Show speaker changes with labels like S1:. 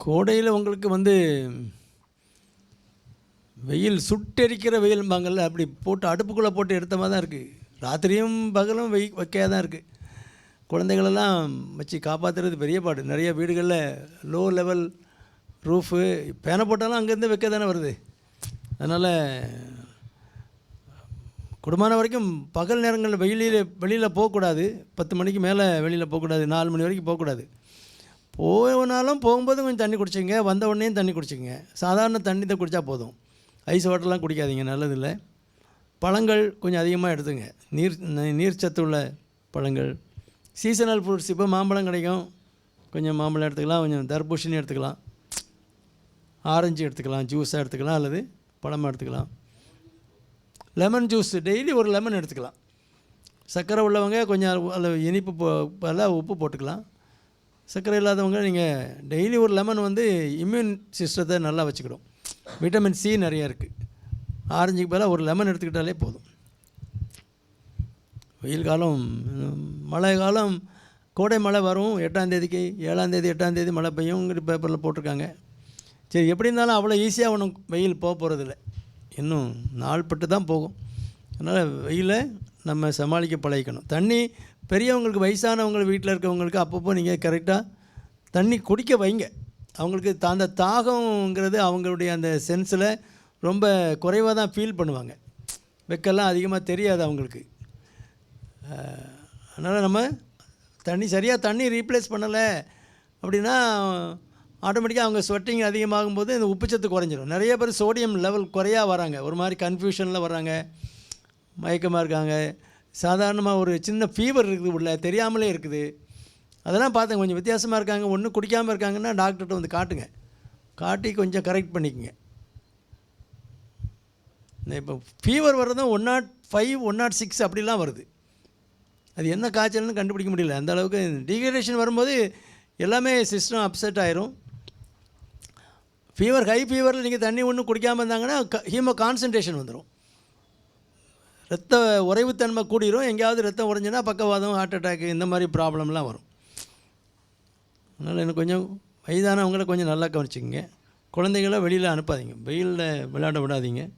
S1: கோடையில் உங்களுக்கு வந்து வெயில் சுட்டெரிக்கிற வெயில்பாங்கள்ல அப்படி போட்டு அடுப்புக்குள்ளே போட்டு எடுத்த மாதிரி தான் இருக்குது ராத்திரியும் பகலும் வெய் வைக்கையாக தான் இருக்குது குழந்தைகளெல்லாம் வச்சு காப்பாற்றுறது பெரிய பாடு. நிறைய வீடுகளில் லோ லெவல் ரூஃபு பேனை போட்டாலும் அங்கேருந்து வைக்க தானே வருது. அதனால் குடும்பமான வரைக்கும் பகல் நேரங்களில் வெயிலில் வெளியில் போகக்கூடாது. பத்து மணிக்கு மேலே வெளியில் போகக்கூடாது. நாலு மணி வரைக்கும் போகக்கூடாது. போனாலும் போகும்போது கொஞ்சம் தண்ணி குடிச்சிங்க வந்த உடனேயும் தண்ணி குடிச்சிங்க சாதாரண தண்ணி தான் குடித்தா போதும். ஐஸ் வாட்டர்லாம் குடிக்காதீங்க நல்லதில்லை. பழங்கள் கொஞ்சம் அதிகமாக எடுத்துங்க. நீர் நீர் சத்து உள்ள பழங்கள். சீசனல் ஃப்ரூட்ஸ் இப்போ மாம்பழம் கிடைக்கும். கொஞ்சம் மாம்பழம் எடுத்துக்கலாம் கொஞ்சம் தர்பூசணி எடுத்துக்கலாம். ஆரஞ்சு எடுத்துக்கலாம் ஜூஸாக எடுத்துக்கலாம் அல்லது பழமாக எடுத்துக்கலாம். லெமன் ஜூஸ் டெய்லி ஒரு லெமன் எடுத்துக்கலாம். சர்க்கரை உள்ளவங்க கொஞ்சம் அதில் இனிப்பு போ உப்பு போட்டுக்கலாம். சர்க்கரை இல்லாதவங்க நீங்கள் டெய்லி ஒரு லெமன் வந்து இம்யூன் சிஸ்டத்தை நல்லா வச்சுக்கிடும் விட்டமின் சி நிறைய இருக்குது ஆரஞ்சுக்கு பதிலாக ஒரு லெமன் எடுத்துக்கிட்டாலே போதும். வெயில் காலம் மழை காலம் கோடை மழை வரும். எட்டாந்தேதிக்கு ஏழாந்தேதி எட்டாந்தேதி மழை பெய்யுங்கிற பேப்பரில் போட்டிருக்காங்க. சரி எப்படி இருந்தாலும் அவ்வளோ ஈஸியாக ஒன்றும் வெயில் போக போகிறதில்ல இன்னும் நாள்பட்டு தான் போகும். அதனால் வெயிலை நம்ம சமாளிக்க பழகிக்கணும். தண்ணி பெரியவங்களுக்கு வயசானவங்க வீட்டில் இருக்கவங்களுக்கு அப்பப்போ நீங்கள் கரெக்டாக தண்ணி குடிக்க வைங்க. அவங்களுக்கு அந்த தாகங்கிறது அவங்களுடைய அந்த சென்ஸில் ரொம்ப குறைவாக தான் ஃபீல் பண்ணுவாங்க. வெக்கெல்லாம் அதிகமாக தெரியாது அவங்களுக்கு. அதனால் நம்ம தண்ணி சரியாக தண்ணி ரீப்ளேஸ் பண்ணலை அப்படின்னா ஆட்டோமேட்டிக்காக அவங்க ஸ்வெட்டிங் அதிகமாகும் போது இந்த உப்புச்சத்து குறைஞ்சிடும் நிறைய பேர் சோடியம் லெவல் குறையாக வராங்க. ஒரு மாதிரி கன்ஃபியூஷனில் வராங்க மயக்கமாக இருக்காங்க. சாதாரணமாக ஒரு சின்ன ஃபீவர் இருக்குது உள்ள தெரியாமலே இருக்குது. அதெல்லாம் பார்த்தேன் கொஞ்சம் வித்தியாசமாக இருக்காங்க. ஒன்றும் குடிக்காமல் இருக்காங்கன்னா டாக்டர்கிட்ட வந்து காட்டுங்க. காட்டி கொஞ்சம் கரெக்ட் பண்ணிக்கங்க. இப்போ ஃபீவர் வர்றதும் one naught five one naught six அப்படிலாம் வருது. அது என்ன காய்ச்சல்னு கண்டுபிடிக்க முடியல. அந்த அளவுக்கு டீஹைட்ரேஷன் வரும்போது எல்லாமே சிஸ்டம் அப்செட் ஆயிரும். ஃபீவர் ஹை ஃபீவரில் நீங்கள் தண்ணி ஒன்றும் குடிக்காமல் இருந்தாங்கன்னா ஹீமோ கான்சன்ட்ரேஷன் வந்துடும் ரத்த உறைவுத்தன்மை கூடிரும். எங்கேயாவது ரத்தம் உறைஞ்சுன்னா பக்கவாதம் ஹார்ட் அட்டாக் இந்த மாதிரி ப்ராப்ளம்லாம் வரும். அதனால் எனக்கு கொஞ்சம் வயதானவங்களை கொஞ்சம் நல்லா கவனிச்சிக்கங்க. குழந்தைகள வெளியில் அனுப்பாதீங்க. வெயிலில் விளையாட விடாதீங்க.